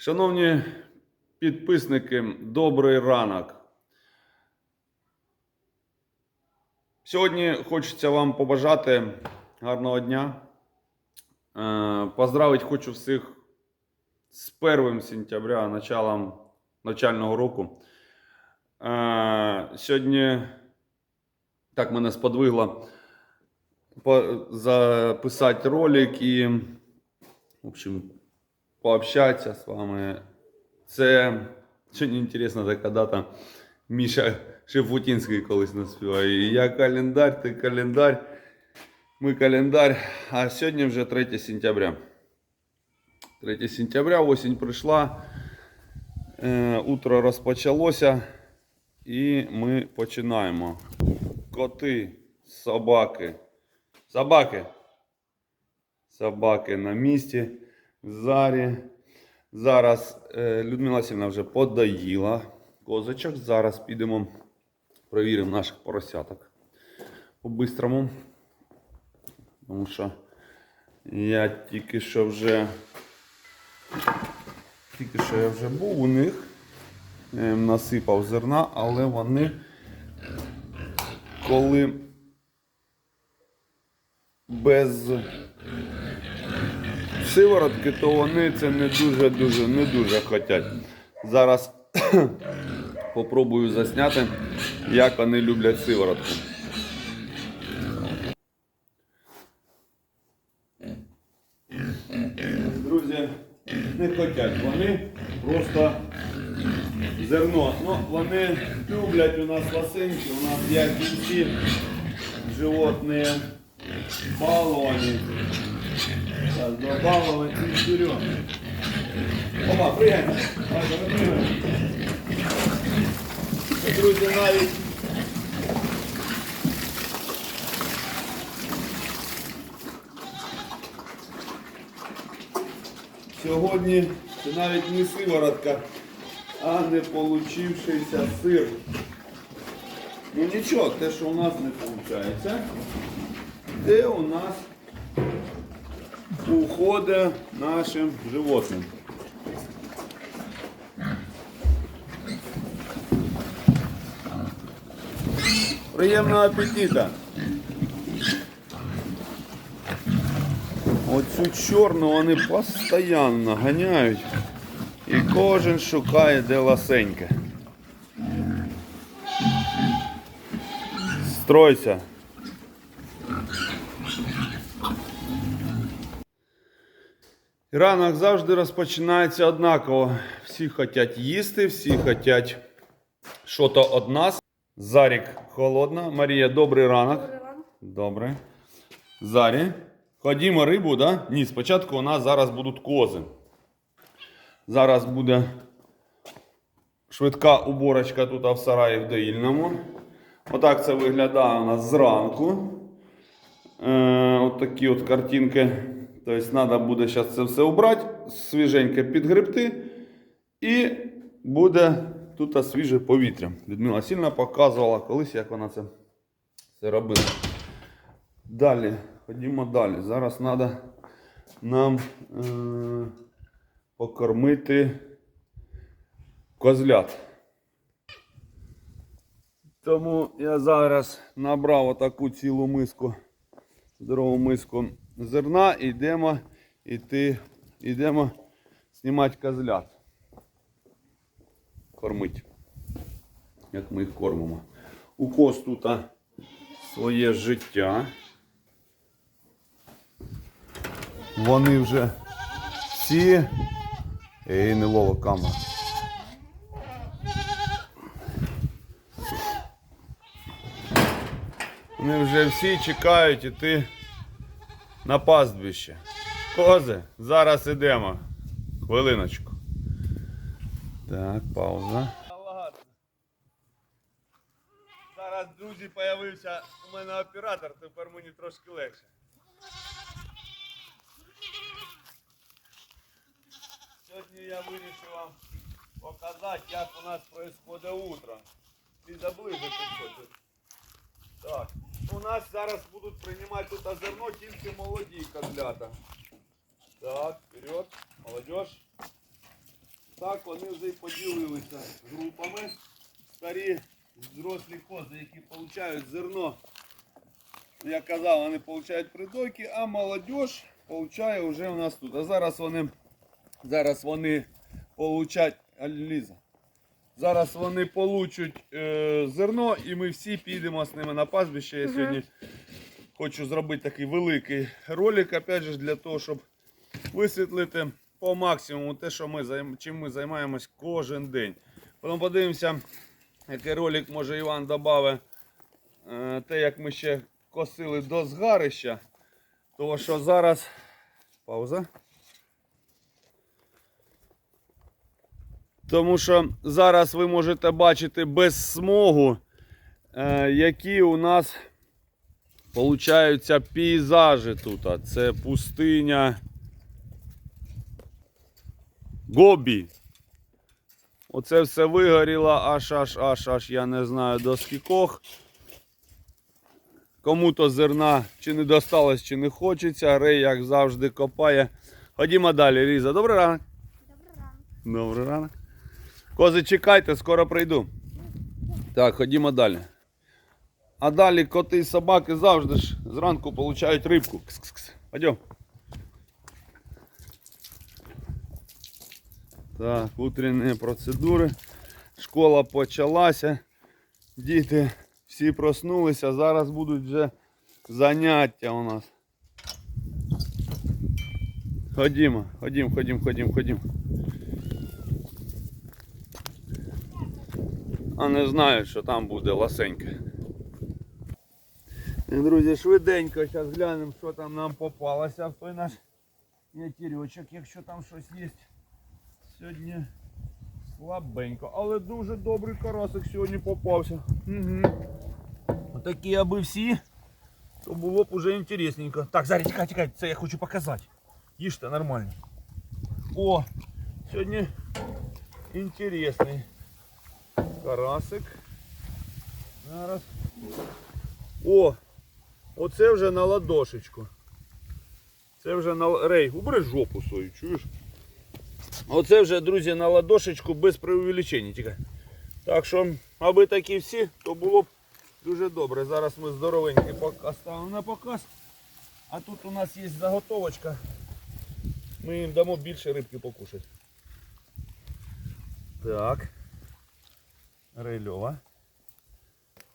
Шановні підписники, добрий ранок. Сьогодні хочеться вам побажати гарного дня. Е, Поздравити хочу всіх з 1 сентября, началом навчального року. Е, Сьогодні так мене сподвигло записати ролик і, в общем, пообщатися з вами. Це сьогодні інтересна така дата. Міша Шефутінський колись наспіває. Я календар, ти календар, ми календар. А сьогодні вже 3 сентября. 3 сентября, осінь прийшла, е, утро розпочалося, і ми починаємо. Коти, собаки. Собаки. Собаки на місці. Зарі. Зараз е, Людмила Сівна вже подоїла козочок. Зараз підемо провіримо наших поросяток по-бистрому. Тому що я тільки що вже тільки що я вже був у них, я їм насипав зерна, але вони коли без сиворотки, то вони це не дуже дуже не дуже хотять. Зараз попробую засняти, як вони люблять сиворотку. Друзі, не хочуть вони просто зерно. Ну, вони люблять у нас лосинки, у нас як і всі животні баловані. Сейчас добавила и. Опа, прыгай. Друзі, навіть сьогодні це навіть не сиворотка, а не получившийся сир. Ну нічого, те, що у нас не виходить, де у нас ухода нашим животным. Приємного апетита! Оцю чорну вони постійно ганяють. І кожен шукає де ласеньке. Стройся. Ранок завжди розпочинається однаково. Всі хочуть їсти, всі хочуть що то од нас. Зарік холодна. Марія, добрий ранок. Добрий ранок. Добре. Зарі. Ходімо рибу, да? Ні, спочатку у нас зараз будуть кози. Зараз буде швидка уборочка тут в сараї в доїльному. Отак це виглядає у нас зранку. Е, от такі от картинки. Тобто треба буде зараз це все убрати, свіженьке підгребти. І буде тут свіже повітря. Людмила сильно показувала колись, як вона це, це робила. Далі, ходімо далі. Зараз треба нам е, покормити козлят. Тому я зараз набрав отаку цілу миску, здорову миску зерна йдемо, іти, йдемо знімати козлят. Кормить. Як ми їх кормимо. У коз тут своє життя. Вони вже всі. Ей, не лова камера. Вони вже всі чекають іти на пастбище. Кози, зараз ідемо. Хвилиночку. Так, пауза. Зараз, друзі, з'явився у мене оператор, тепер мені трошки легше. Сьогодні я вирішив вам показати, як у нас відбувається утро. І заближити щось. Так, у нас зараз будуть приймати тут зерно тільки молоді козлята. Так, вперед, молодежь. Так вони вже й поділилися групами. Старі взрослі кози, які отримують зерно. Я казав, вони отримують придойки, а молодь отримує вже у нас тут. А зараз вони зараз вони получать Ліза. Зараз вони получать е, зерно і ми всі підемо з ними на пастбище. Я сьогодні хочу зробити такий великий ролик, опять же, для того, щоб висвітлити по максимуму те, що ми займ- чим ми займаємось кожен день. Потім подивимося, який ролик може Іван додав, те, як ми ще косили до згарища. Тому що зараз пауза. Тому що зараз ви можете бачити без смогу, е, які у нас получаються пейзажі тут. Це пустиня Гобі. Оце все вигоріло аж аж аж аж я не знаю до скількох. Кому-то зерна чи не досталось, чи не хочеться. Рей, як завжди, копає. Ходімо далі, Різа. Добрий ранок. Добрий ранок. Добрий ранок. Кози, чекайте, скоро прийду. Так, ходімо далі. А далі коти і собаки завжди ж зранку получають рибку. Кс-кс-кс. Пойдем. Так, утренні процедури. Школа почалася. Діти всі проснулися. Зараз будуть вже заняття у нас. Ходімо, ходімо, ходімо, ходімо, ходімо. А не знаю, що там буде ласеньке. І, Друзі, швиденько зараз глянемо, що там нам попалося в той наш ятірьочок, якщо там щось є. Сьогодні слабенько, але дуже добрий карасик сьогодні попався. Угу. Отакі аби всі, то було б уже інтересненько. Так, зараз тікай, тікай, це я хочу показати. Їжте нормально. О, сьогодні інтересний Карасик. Зараз. О! Оце вже на ладошечку. Це вже на рей, убери жопу свою, чуєш? Оце вже, друзі, на ладошечку без преувеличень. Тільки. Так що, аби такі всі, то було б дуже добре. Зараз ми здоровенький пок- ставимо на показ. А тут у нас є заготовочка. Ми їм дамо більше рибки покушати. Так. Рейльова.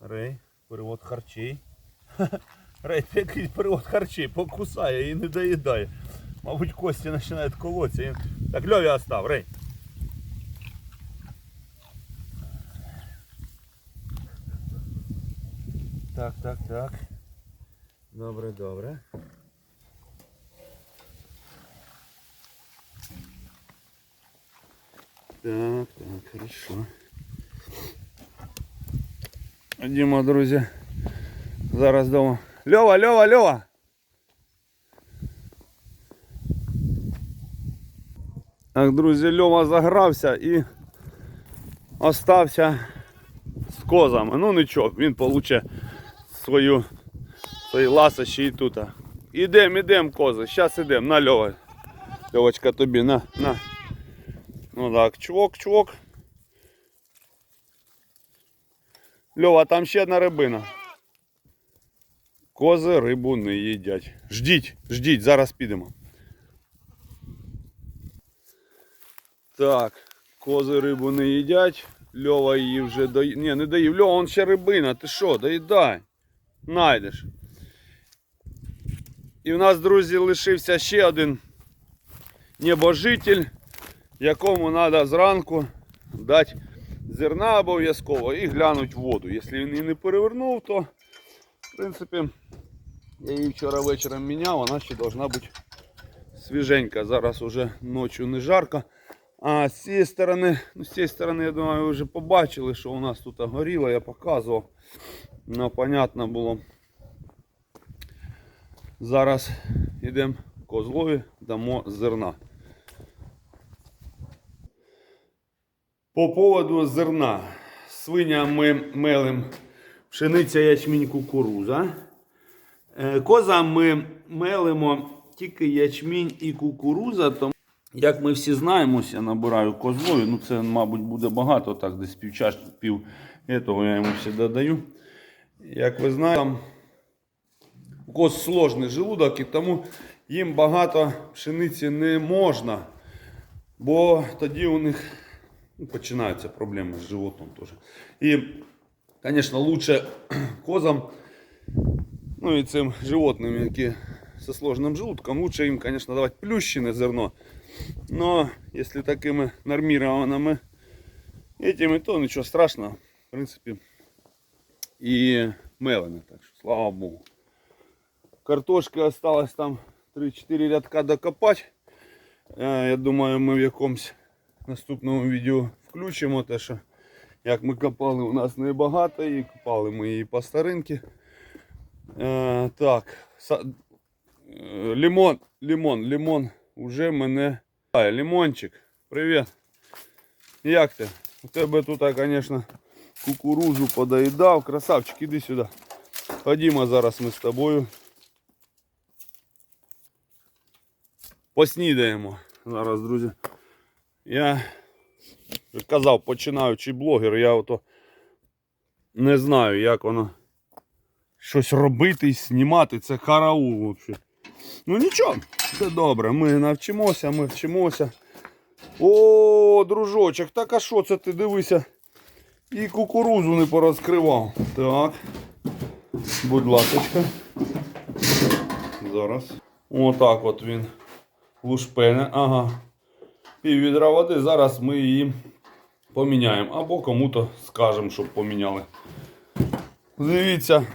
Рей, перевод харчей. Рей, це якийсь перевод харчей, покусає і не доїдає. Мабуть, кості починають колотися. Так, Льові остав, Рей. Так, так, так. Добре, добре. Так, так, хорошо. Ходімо, друзі. Зараз дома. Льова, Льова, Льова. Так, друзі, Льова загрався і остався з козами. Ну нічого, він получить свою свої ласощі і тут. Ідем, ідем, кози. Зараз ідем. На Льова. Льовочка тобі, на, на. Ну так, чвок, чвок. Льова, там ще одна рибина. Кози рибу не їдять. Ждіть, ждіть, зараз підемо. Так, кози рибу не їдять. Льова її вже доїв. Ні, не доїв. Льова, он ще рибина. Ти що, доїдай. Найдеш. І в нас, друзі, лишився ще один небожитель, якому треба зранку дати зерна обов'язково і глянуть воду. Якщо він її не перевернув, то в принципі я її вчора вечором міняв, вона ще повинна бути свіженька. Зараз уже ночі не жарко. А з цієї сторони, ну з цієї сторони, я думаю, ви вже побачили, що у нас тут горіло, я показував. Ну, понятно було. Зараз йдемо козлові, дамо зерна. По поводу зерна. Свиням ми мелим пшениця, ячмінь, кукуруза. Е, Козам ми мелимо тільки ячмінь і кукуруза, тому Як ми всі знаємо, я набираю козлою, ну це, мабуть, буде багато, так, десь півчаш, пів этого я йому все додаю. Як ви знаєте, там у коз сложний желудок, і тому їм багато пшениці не можна, бо тоді у них ну, починаються проблеми з животом теж. І, звісно, лучше козам, ну і цим животним, які со сложным желудком, лучше им, конечно, давать плющенное зерно. Но если такими нормированными этими, то ничего страшного. В принципе, и мелене. Так что, слава богу. Картошки осталось там 3-4 рядка докопать. Е, Я думаю, ми в якомусь наступному відео включимо те, що як ми копали, у нас небагато, і копали ми її по старинки. Е, так, са- е, лимон, лимон, лимон уже мене. А, лимончик, привіт. Як ти? У тебе тут, звісно, кукурузу подоїдав. Красавчик, іди сюди. Ходімо зараз ми з тобою. Поснідаємо. Зараз, друзі. Я казав, починаючий блогер, я ото не знаю, як воно щось робити і знімати. Це караул взагалі. Ну нічого, це добре. Ми навчимося, ми вчимося. О, дружочок, так а що це ти дивися? І кукурузу не порозкривав. Так. Будь ласочка. Зараз. Отак от він лушпене. Ага. Пів відра води. Зараз ми її поміняємо. Або кому-то скажемо, щоб поміняли. Дивіться,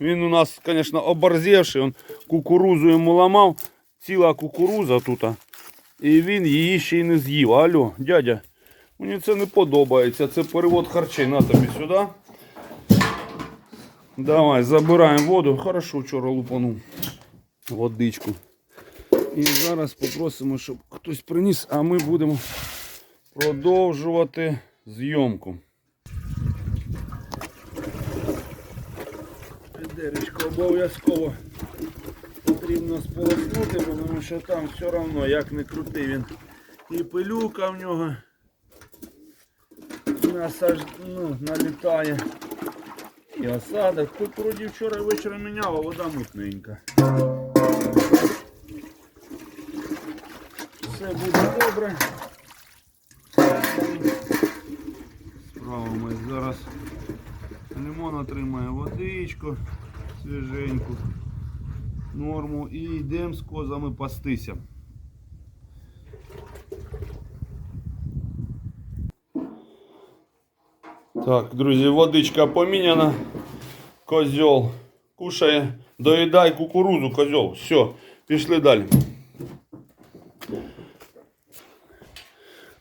він у нас, звісно, оборзевший. Он кукурузу йому ламав. Ціла кукуруза тут. І він її ще й не з'їв. Алло, дядя, мені це не подобається. Це перевод харчей. На тобі сюди. Давай, забираємо воду. Хорошо, вчора лупанув водичку. І зараз попросимо, щоб хтось приніс, а ми будемо продовжувати зйомку. Деречко обов'язково потрібно сполоснути, тому що там все одно, як не крути він. І пилюка в нього насаж... ну, налітає. І осадок. Тут вроді вчора ввечері міняв, а вода мутненька. Все буде добре. Справимо зараз лимон отримає водичку свіженьку, норму і йдемо з козами пастися. Так, друзі, водичка поміняна. Козьол кушає. Доїдай кукурузу, козьол. Все, пішли далі.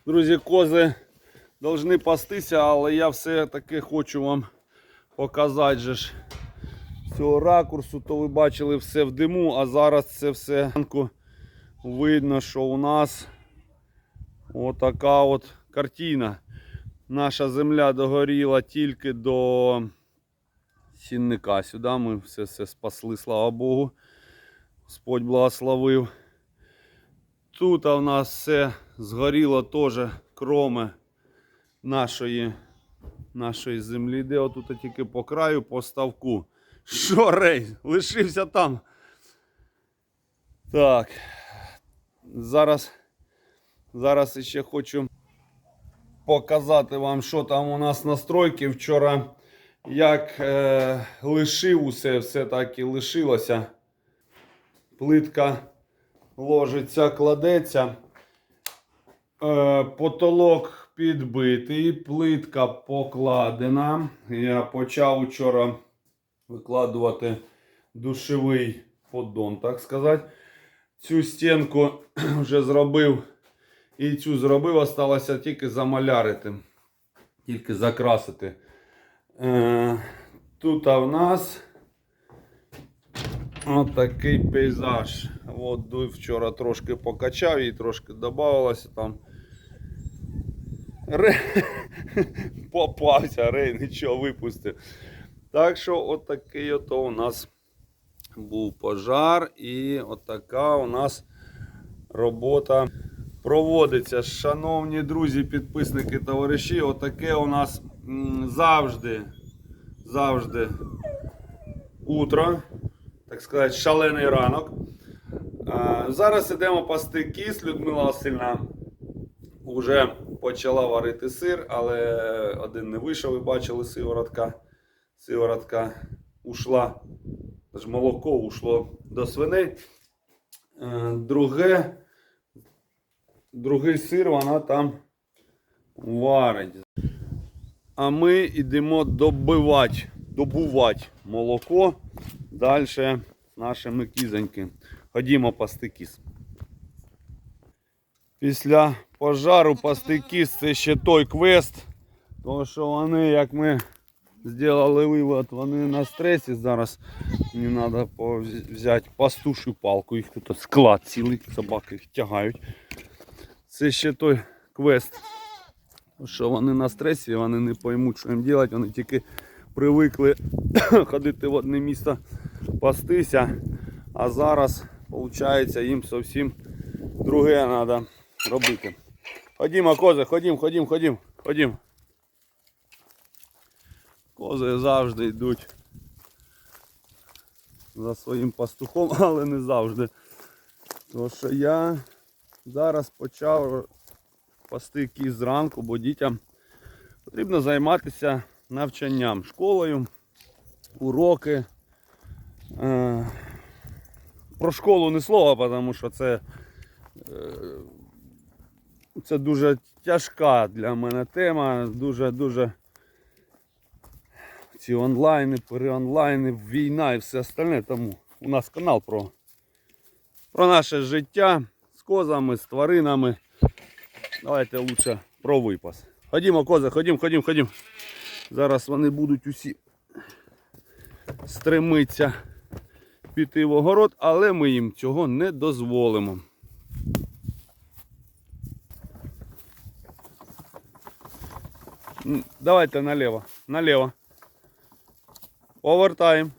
Друзі, кози повинні пастися, але я все-таки хочу вам показати же ж цього ракурсу, то ви бачили все в диму, а зараз це все видно, що у нас отака от картина. Наша земля догоріла тільки до сінника. Сюди ми все все спасли, слава Богу. Господь благословив. Тут у нас все згоріло теж кроме нашої, нашої землі. Де отут тільки по краю, по ставку. Що, Рей, лишився там. Так. Зараз, зараз ще хочу показати вам, що там у нас настройки. Вчора як е, лишив усе, все так і лишилося. Плитка ложиться, кладеться. Е, потолок підбитий, плитка покладена. Я почав вчора викладувати душевий поддон, так сказати. Цю стінку вже зробив і цю зробив, осталося тільки замалярити, тільки закрасити. Е, тут в нас отакий пейзаж. От дуй вчора трошки покачав і трошки додавалося там. Ре... Попався, рей, нічого випустив. Так що отакий ото у нас був пожар і отака у нас робота проводиться. Шановні друзі, підписники, товариші, отаке у нас завжди, завжди утро, так сказати, шалений ранок. Зараз ідемо пасти кіс. Людмила Васильівна вже почала варити сир, але один не вийшов, ви бачили сиворотка. Сиворотка ушла, ж молоко ушло до свиней. Е, Друге, другий сир вона там варить. А ми йдемо добивати, добувати молоко далі нашими кізоньки. Ходімо пасти кіз. Після пожару пасти кіз це ще той квест. Тому що вони, як ми зробили вивод, вони на стресі зараз. Мені треба взяти пастушю палку, їх тут склад цілий, собаки їх тягають. Це ще той квест. Що вони на стресі, вони не поймуть, що їм робити, вони тільки привикли ходити в одне місце пастися. А зараз, виходить, їм зовсім друге треба робити. Ходімо, кози, ходім, ходім, ходім, ходім. Кози завжди йдуть за своїм пастухом, але не завжди. Тому що я зараз почав пасти кіз зранку, бо дітям потрібно займатися навчанням, школою, уроки. Про школу не слова, тому що це, е, це дуже тяжка для мене тема, дуже-дуже ці онлайни, переонлайни, війна і все остальне. Тому у нас канал про, про наше життя з козами, з тваринами. Давайте лучше про випас. Ходімо, кози, ходім, ходім, ходім. Зараз вони будуть усі стремитися піти в огород, але ми їм цього не дозволимо. Давайте наліво, наліво. Повертаємо.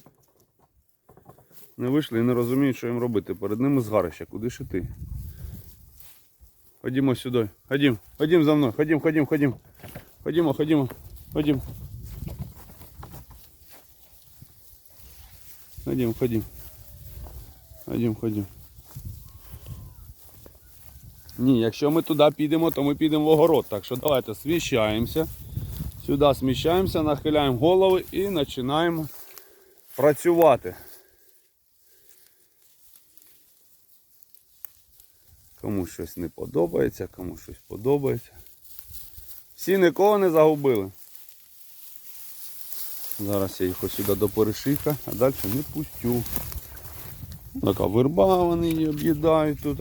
Не вийшли і не розуміють, що їм робити. Перед ними згарище. Куди ж іти? Ходімо сюди. Ходім. Ходім за мною. Ходім, ходім, ходім. Ходімо, ходімо. Ходім. Ходім, ходім. Ходім, ходім. Ні, якщо ми туди підемо, то ми підемо в огород. Так що давайте сміщаємося. Сюди сміщаємося, нахиляємо голови і починаємо працювати. Кому щось не подобається, кому щось подобається. Всі нікого не загубили. Зараз я їх ось сюди до перешийка, а далі не пустю. Така верба, вони її об'їдають тут.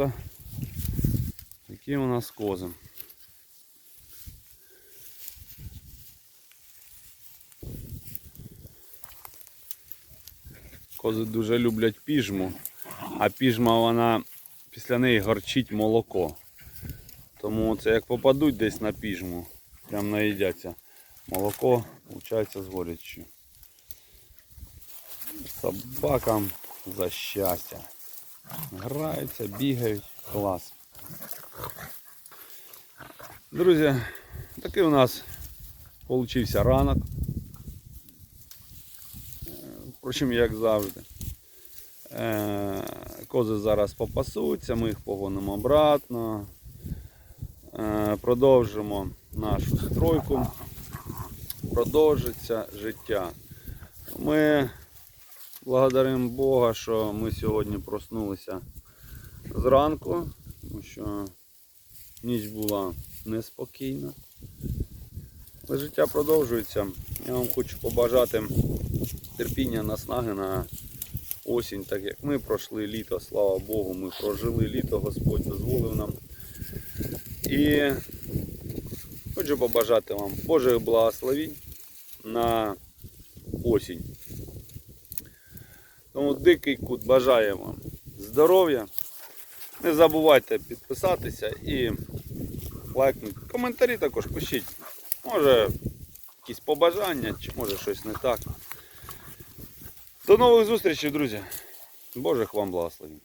Такі у нас кози. Кози дуже люблять піжму, а піжма вона після неї горчить молоко. Тому це як попадуть десь на піжму, прям наїдяться. Молоко, виходить, з гореччю. Собакам за щастя. Граються, бігають, клас. Друзі, такий у нас получився ранок. Впрочем, як завжди. Е, Кози зараз попасуться, ми їх погонимо обратно. Е, Продовжимо нашу стройку. Продовжиться життя. Ми благодаримо Бога, що ми сьогодні проснулися зранку, тому що ніч була неспокійна. Але життя продовжується. Я вам хочу побажати терпіння, наснаги на осінь, так як ми пройшли літо, слава Богу, ми прожили літо, Господь дозволив нам. І хочу побажати вам Божих благословінь на осінь. Тому дикий кут бажає вам здоров'я. Не забувайте підписатися і лайкнути. Коментарі також пишіть. Може якісь побажання, чи може щось не так. До нових зустрічей, друзі. Божих вам благословень.